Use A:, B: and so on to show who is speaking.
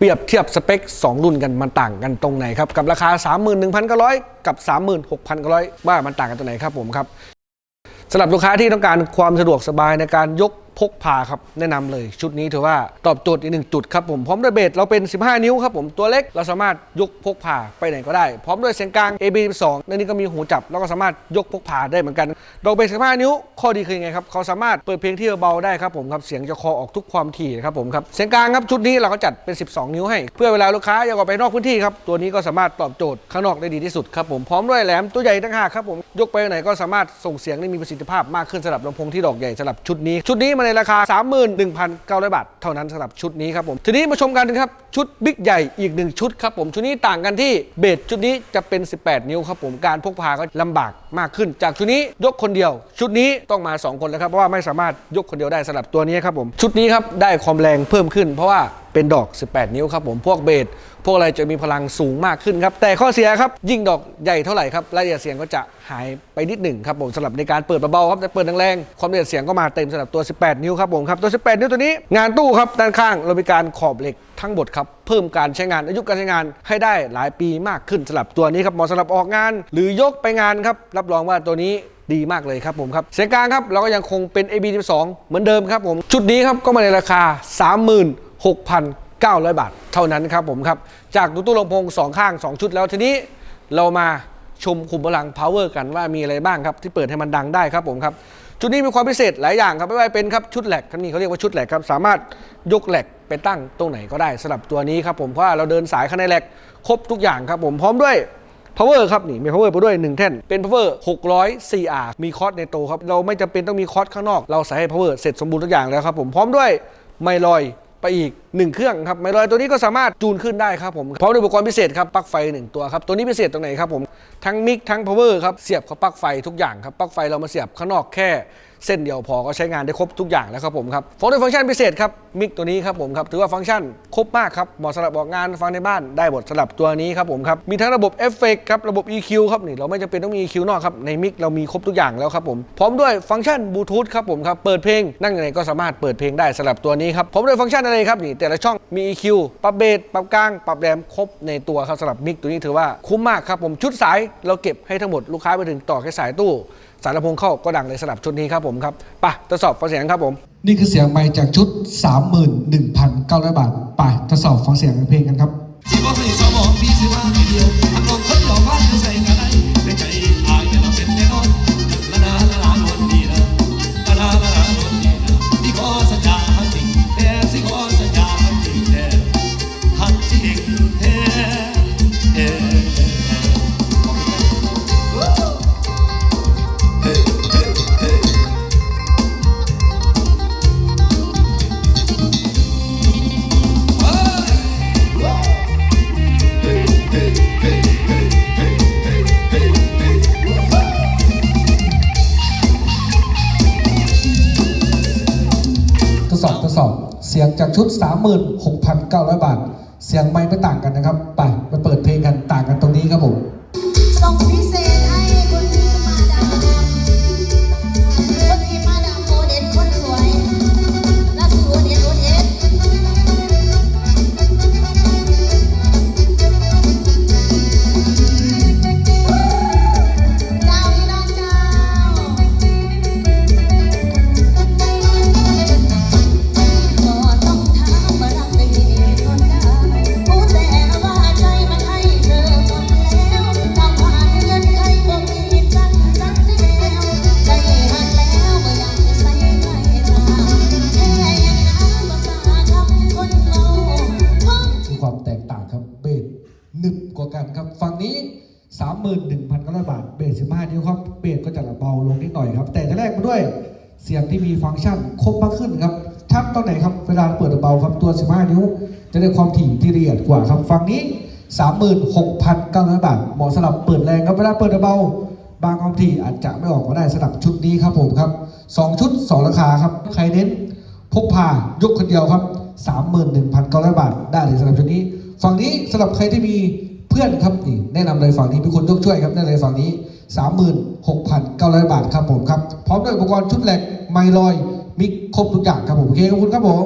A: เปรียบเทียบสเปค 2 รุ่นกันมันต่างกันตรงไหนครับ กับราคา 31,900 กับ 36,900 ว่ามันต่างกันตรงไหนครับผมครับสำหรับลูกค้าที่ต้องการความสะดวกสบายในการยก พกพาครับแนะนำเลยชุดนี้ถือว่าตอบโจทย์อีกหนึ่งจุดครับผมพร้อมด้วยเบสเราเป็น 15 นิ้วครับผมตัวเล็กเราสามารถยกพกพาไปไหนก็ได้ พร้อมด้วยเสียงกลาง AB 12ในนี้ก็มีหูจับแล้วก็สามารถยกพกพาได้เหมือนกันดอกเบส15 นิ้ว ข้อดีคือไงครับเขาสามารถเปิดเพลงที่เบาได้ครับผมครับเสียงจะคอออกทุกความถี่ครับผมครับเสียงกลางครับชุดนี้เราก็จัดเป็น 12 นิ้วให้ เพื่อเวลาลูกค้าอยากออกไปนอกพื้นที่ครับตัวนี้ก็สามารถตอบโจทย์ข้างนอกได้ดีที่สุดครับผมพร้อมด้วยแหลมตัวใหญ่ตั้งหากครับผมยกไปไหนก็สามารถส่งเสียงได้มีประสิทธิภาพมากขึ้นสำหรับลำโพงที่ดอกใหญ่สำหรับชุดนี้ชุดนี้มาในราคา 31,900 บาท เท่านั้นสำหรับชุดนี้ครับผม ทีนี้มาชมกันครับ ชุดบิ๊กใหญ่อีกหนึ่งชุดครับผม ชุดนี้ต่างกันที่เบสชุดนี้จะเป็น 18 นิ้วครับผม การพกพาก็ลำบากมากขึ้น จากชุดนี้ยกคนเดียว ชุดนี้ต้องมา 2 คนแล้วครับ เพราะว่าไม่สามารถยกคนเดียวได้สำหรับตัวนี้ครับผม ชุดนี้ครับได้ความแรงเพิ่มขึ้น เพราะว่า เป็นดอก 18 นิ้วครับผมพวกเบสพวกอะไรจะมีพลังสูงมากขึ้นครับ แต่ข้อเสียครับยิ่งดอกใหญ่เท่าไหร่ครับรายละเอียดเสียงก็จะหายไปนิดหนึ่งครับผมสำหรับในการเปิดเบาๆครับแต่เปิดแรงๆความละเอียดเสียงก็มาเต็มสำหรับตัว 18 นิ้วครับผมครับตัว 18 นิ้วตัวนี้ งานตู้ครับด้านข้างเรามีการขอบเหล็กทั้งหมดครับเพิ่มการใช้งานอายุการใช้งานให้ได้หลายปีมากขึ้นสำหรับตัวนี้ครับเหมาะสำหรับออกงาน หรือยกไปงานครับรับรองว่าตัวนี้ดีมากเลยครับผมครับ เสียงกลางครับเราก็ยังคงเป็น AB12 เหมือนเดิมครับผม ชุดนี้ครับก็มาในราคา36,000 900 บาท เท่านั้นครับผมครับ จากตู้ตู้ลำโพง2ข้าง 2 ชุดแล้วทีนี้เรามาชมคุมพลัง power กันว่ามีอะไรบ้างครับ ที่เปิดให้มันดังได้ครับผมครับ ชุดนี้มีความพิเศษหลายอย่างครับไม่ว่าเป็นครับชุดแหลกคันนี้เขาเรียกว่าชุดแหลกครับสามารถยกแหลกไปตั้งตรงไหนก็ได้สำหรับตัวนี้ครับผมเพราะว่าเราเดินสายข้างในแหลกครบทุกอย่างครับผมพร้อมด้วย power ครับนี่มี power ไปด้วย 1 แท่น เป็น power 600 CR มีคอร์สในตัวครับ เราไม่จำเป็นต้องมีคอร์สข้างนอก เราใส่ให้ power เสร็จสมบูรณ์ทุกอย่างแล้วครับผมพร้อมด้วยไมลอย ไปอีก1 เครื่องครับไมลอยตัวนี้ก็สามารถจูนขึ้นได้ครับผมพร้อมด้วยอุปกรณ์พิเศษครับปลั๊กไฟ 1 ตัวครับตัวนี้พิเศษตรงไหนครับผมทั้งมิกทั้ง power ครับเสียบกับปลั๊กไฟทุกอย่างครับปลั๊กไฟเรามาเสียบข้างนอกแค่เส้นเดียวพอก็ใช้งานได้ครบทุกอย่างแล้วครับผมครับพร้อมด้วยฟังก์ชันพิเศษครับมิกตัวนี้ครับผมครับถือว่าฟังก์ชันครบมากครับเหมาะสำหรับออกงานฟังในบ้านได้หมดสำหรับตัวนี้ครับผมครับมีทั้งระบบเอฟเฟกครับระบบ EQ ครับนี่เราไม่จำเป็นต้องมี EQ นอกครับในมิกเรามีครบทุกอย่างแล้วครับผมพร้อมด้วยฟังก์ชันบลูทูธครับผมครับเปิดเพลงนั่งยังไงก็สามารถเปิดเพลงได้สำหรับตัวนี้ครับพร้อมด้วยฟังก์ชันอะไรครับนี่แต่ละช่องมี EQ ปรับเบสปรับกลางปรับแรมครบในตัวครับสำหรับมิกตัวนี้ถือว่าคุ้มมากครับผมชุดสายเราเก็บให้ทั้งหมดลูกค้าไปถึงต่อแค่สายตู้ สายลำโพงเข้าก็ดังเลยสำหรับชุดนี้ครับผมครับไปะทดสอบฟังเสียงครับผม
B: นี่คือเสียงไมค์จากชุด 31,900 บาทไปทดสอบฟังเสียงเพลงกันครับ
C: สิบอกให้สมองพี่สิว่าทีเดียวทำนองคนหลอ สอ
B: บทดสอบ เสียงจากชุด 36,900 บาท เสียงไม่ไม่ต่างกันนะครับ ไปมาเปิดเพลงกันต่างกันตรงนี้ครับผม
D: ส่งพิเศษ
B: ดหน่อยครับ แต่จะแรกมาด้วยเสียงที่มีฟังก์ชันครบมากขึ้นครับชัดตรงไหนครับเวลาเปิดเบาครับตัว 15 นิ้ว จะได้ความถี่ที่ละเอียดกว่าครับฝั่งนี้ 36,900 บาทเหมาะสำหรับเปิดแรงครับเวลาเปิดเบาบางความถี่อาจจะไม่ออกก็ได้สำหรับชุดนี้ครับผมครับสองชุดสองราคาครับใครเน้นพกพายกคนเดียวครับ 31,900 บาท ได้เลยสำหรับชุดนี้ ฝั่งนี้สำหรับใครที่มีเพื่อนครับนี่แนะนำเลยฝั่งนี้เป็นคนยกช่วยครับได้เลยฝั่งนี้ 36,900 บาทครับผมครับ พร้อมด้วยอุปกรณ์ชุดแหลกไมลอย มิกครบทุกอย่างครับผม โอเคขอบคุณครับผม